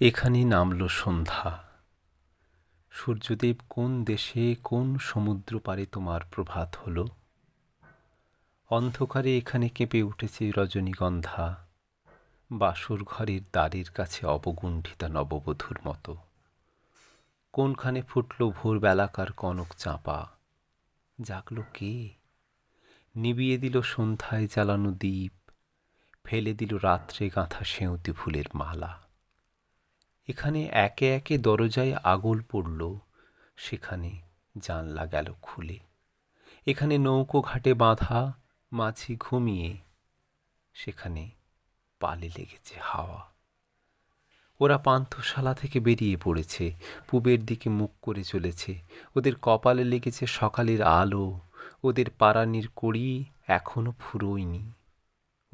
এখানে নামল সন্ধ্যা। সূর্যদেব কোন দেশে কোন সমুদ্র পারে তোমার প্রভাত হলো? অন্ধকারে এখানে কেঁপে উঠেছে রজনীগন্ধা। বাসর ঘরের দ্বারের কাছে অবগুণ্ঠিতা নববধূর মতো। কোনখানে ফুটল ভোরবেলাকার কনক চাঁপা? জাগল কে? নিবিয়ে দিল সন্ধ্যায় জ্বালানো দ্বীপ ফেলে দিল রাত্রে গাঁথা সেঁউতি ফুলের মালা। এখানে একে একে দরজায় আগল পড়ল, সেখানে জানলা গেল খুলে। এখানে নৌকো ঘাটে বাঁধা, মাছি ঘুমিয়ে, সেখানে পালে লেগেছে হাওয়া। ওরা পান্থশালা থেকে বেরিয়ে পড়েছে, পূবের দিকে মুখ করে চলেছে। ওদের কপালে লেগেছে সকালের আলো, ওদের পাড়ানির কড়ি এখনও ফুরোয়নি।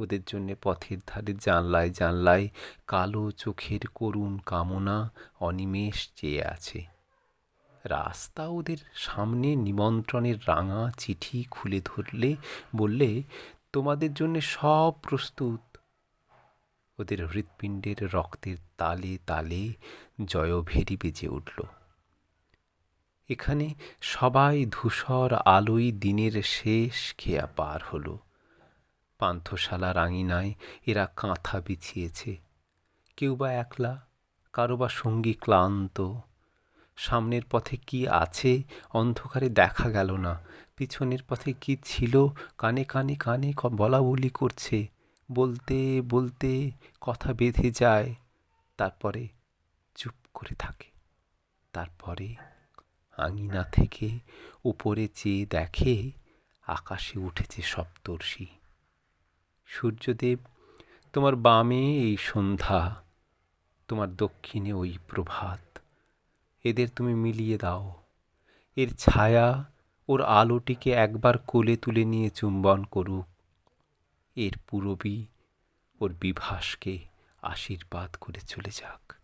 ওদের জন্যে পথের ধারে জানলায় জানলায় কালো চোখের করুণ কামনা অনিমেষ চেয়ে আছে। রাস্তা ওদের সামনে নিমন্ত্রণের রাঙা চিঠি খুলে ধরলে, বললে, তোমাদের জন্যে সব প্রস্তুত। ওদের হৃৎপিণ্ডের রক্তের তালে তালে জয়ভেরি বেজে উঠল। এখানে সবাই ধূসর আলোই দিনের শেষ খেয়া পার হলো। পান্থশালার আঙিনায় এরা কাঁথা বিছিয়েছে। কেউ বা একলা, কারও বা সঙ্গী ক্লান্ত। সামনের পথে কি আছে অন্ধকারে দেখা গেল না। পিছনের পথে কি ছিল কানে কানে কানে বলা বলি করছে। বলতে বলতে কথা বেঁধে যায়, তারপরে চুপ করে থাকে। তারপরে আঙিনা থেকে উপরে চেয়ে দেখে আকাশে উঠেছে সপ্তর্ষি। সূর্যদেব, তোমার বামে এই সন্ধ্যা, তোমার দক্ষিণে ওই প্রভাত। এদের তুমি মিলিয়ে দাও। এর ছায়া ওর আলোটিকে একবার কোলে তুলে নিয়ে চুম্বন করুক। এর পূরবী ওর বিভাসকে আশীর্বাদ করে চলে যাক।